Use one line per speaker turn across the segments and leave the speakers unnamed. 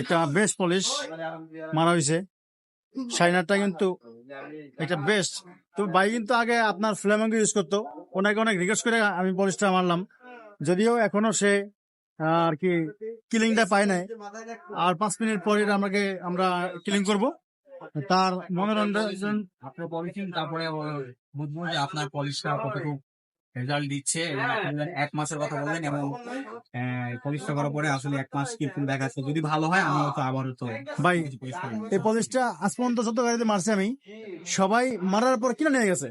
একটা best polish মারা হয়েছে শাইনারটা কিন্তু একটা বেস্ট তো ভাই কিন্তু আগে আপনার ফ্লেমাঙ্গো ইউজ করতো। ওনাকে অনেক রিকোয়েস্ট করে আমি পলিশটা মারলাম। যদিও এখনও সে আর কি কিলিংটা পায় নাই। আর পাঁচ মিনিট পরে আমাকে, আমরা কিলিং করব। তার মনোরঞ্জন
আপনার তারপরে আপনার পলিশটা কতটুকু রেজাল্ট দিচ্ছে আপনি যদি এক মাসের কথা বললেন এবং পলিশটা করার পরে আসলে এক মাস কীরকম দেখাচ্ছে। যদি ভালো হয় আমি তো আবারও তো
ভাই এই পলিশটা আজ পর্যন্ত যত গাড়িতে মারছে আমি সবাই মারার পর কিনে নিয়ে গেছে।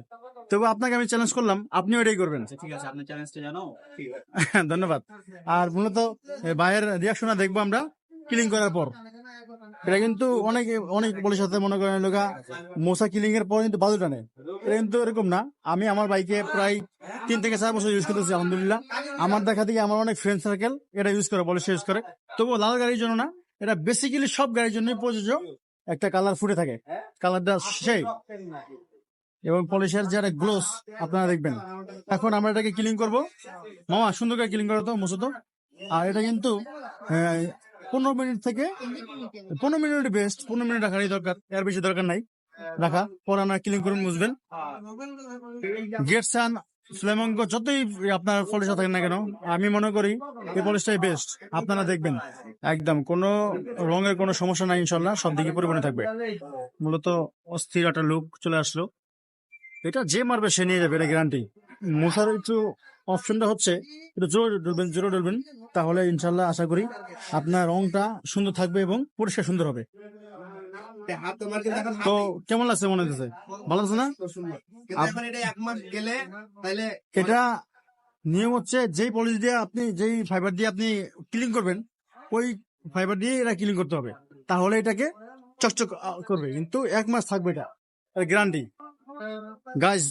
তবু আপনাকে আমি চ্যালেঞ্জ করলাম আপনিও এটাই করবেন।
আচ্ছা, ঠিক আছে আপনার চ্যালেঞ্জটা জানো?
ধন্যবাদ। আর মূলত ভাইয়ের রিয়াকশনটা দেখব আমরা কিলিং করার পর। এটা কিন্তু অনেক অনেক পুলিশ সাথে মনে করেন লোকা মশা কিলিং এর পর কিন্তু বাজু টানে কিন্তু এরকম না। আমি আমার বাইকে প্রায় তিন থেকে চার বছর ইউজ করতেছি আলহামদুলিল্লাহ। আমার দেখা থেকে আমার অনেক ফ্রেন্ড সার্কেল এটা ইউজ করে পলিশ ইউজ করে। তবুও লাল গাড়ির জন্য না এটা বেসিক্যালি সব গাড়ির জন্যই প্রযোজ্য একটা কালার ফুটে থাকে। কালারটা সেই। এবং পলিশের যারা গ্লোস আপনারা দেখবেন। এখন আমরা এটাকে ক্লিন করব। মামা সুন্দর করে ক্লিন করো তো আর এটা কিন্তু আহ, পনেরো মিনিট থেকে পনেরো মিনিট বেস্ট পনেরো মিনিট রাখারই দরকার এর বেশি দরকার নাই। রাখা পরে আপনার ক্লিন করুন বুঝবেন গেট সান ফ্লেমঙ্গ যতই আপনার পলিশ থাকেন না কেন, আমি মনে করি এই পলিশটাই বেস্ট আপনারা দেখবেন, একদম কোনো রঙের কোনো সমস্যা নাই ইনশাল্লাহ সব দিকে পরিমাণে থাকবে। মূলত অস্থির একটা লুক চলে আসলো। এটা যে মারবে সে নিয়ে যাবে, এটা গ্যারান্টি মশার একটু অপশনটা হচ্ছে, একটু জোরে ডলবেন জোরে ডলবেন, তাহলে ইনশাল্লাহ আশা করি আপনার রংটা সুন্দর থাকবে এবং পরিষ্কার সুন্দর হবে
হাত তোমার কিন্তু এখন
তো কেমন লাগছে মনে হচ্ছে ভালো লাগছে না?
এটা
নিয়ম হচ্ছে যেই পলিশ দিয়ে আপনি যেই ফাইবার দিয়ে আপনি ক্লিন করবেন ওই ফাইবার দিয়ে এটা ক্লিন করতে হবে। তাহলে এটাকে চকচক করবে। কিন্তু এক মাস থাকবে এটা। গ্যারান্টি গাছ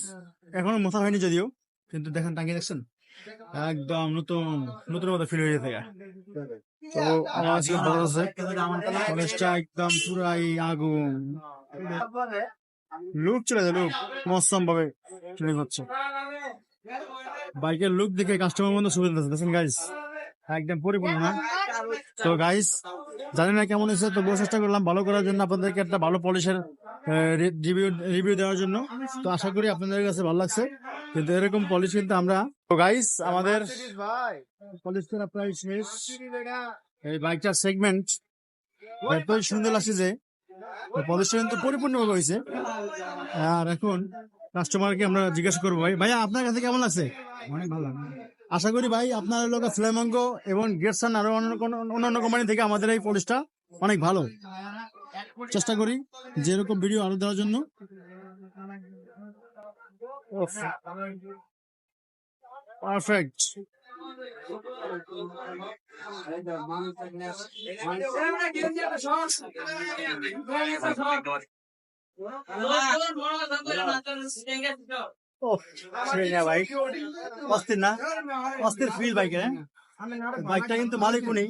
এখনও মোথা হয়নি যদিও কিন্তু দেখেন টাঙ্গিয়ে দেখছেন। একদম নতুন নতুন মতো ফিল হয়ে যায় তো আমার আজকে ভালো আছে কলেজটা একদম পুরাই আগুন। লুক চলে যায় লুক ভাবে ক্লিন হচ্ছে বাইকের লুক দেখে কাস্টমার মধ্যে সুবিধা দেখেন গাইস একদম পরিপূর্ণ না? তো গাইস জানি না কেমন হয়েছে তো বহু চেষ্টা করলাম ভালো করার জন্য আপনাদেরকে একটা ভালো পলিশের রিভিউ রিভিউ দেওয়ার জন্য। তো আশা করি আপনাদের কাছে ভালো লাগছে। কিন্তু এরকম পলিশ কিন্তু আমরা তো গাইস আমাদের পলিশ করা প্রায় শেষ। এই বাইকটার সেগমেন্ট এতই সুন্দর লাগছে যে পলিশটা কিন্তু পরিপূর্ণভাবে হয়েছে। আর এখন কাস্টমারকে আমরা জিজ্ঞাসা করব ভাই ভাইয়া আপনার কাছে কেমন আছে
অনেক ভালো
আশা করি ভাই আপনার লোক ফ্লেমঙ্গ এবং গেটসান আরও অন্য কোনো- অন্যান্য কোম্পানি থেকে আমাদের এই পলিশটা অনেক ভালো। চেষ্টা করি যেরকম ভিডিও আরও দেওয়ার জন্য। পারফেক্ট অস্থির না অস্থির ফিল বাইকের বাইকটা কিন্তু মালিক উনি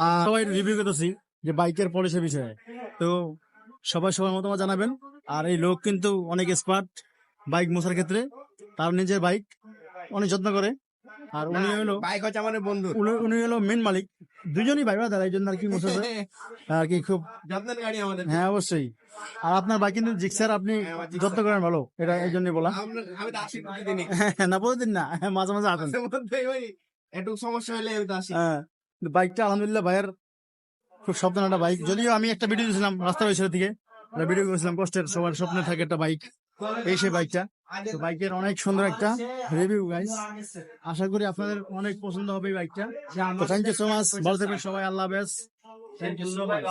আর সবাই রিভিউ করতেছি যে বাইকের পলিশের বিষয়ে। তো সবাই সবার মতামত জানাবেন। আর এই লোক কিন্তু অনেক এক্সপার্ট বাইক মোছার ক্ষেত্রে। তার নিজের বাইক অনেক যত্ন করে। আর উনি হলো
বাইক হচ্ছে আমাদের বন্ধু।
উনি- উনি হলো মেন মালিক। দুজনই ভাই দাদা এই জন্য আর কি মোছাছে আর কি খুব
যত্নের গাড়ি আমাদের।
হ্যাঁ অবশ্যই। আর আপনার বাইক কিন্তু জিক্সার আপনি যত্ন করেন ভালো এটা এই জন্যই বলা।
আমি তো আসি প্রতিদিনই।
না প্রতিদিন না মাঝে মাঝে আসেন।
মাঝে মধ্যে একটু সমস্যা হলে আমি তো আসি।
হ্যাঁ বাইকটা আলহামদুলিল্লাহ ভাইয়ের খুব স্বপ্নের একটা বাইক যদিও আমি একটা ভিডিও দিয়েছিলাম রাস্তা ওই ভিডিও করেছিলাম কষ্টের সবার স্বপ্নে থাকে একটা বাইক এই সেই বাইকটা তো বাইকের অনেক সুন্দর একটা রিভিউ গাইস আশা করি আপনাদের অনেক পছন্দ হবে এই বাইকটা থ্যাংক ইউ সো মাচ ভালো থাকবেন সবাই আল্লাহ হাফেজ। Thank you so much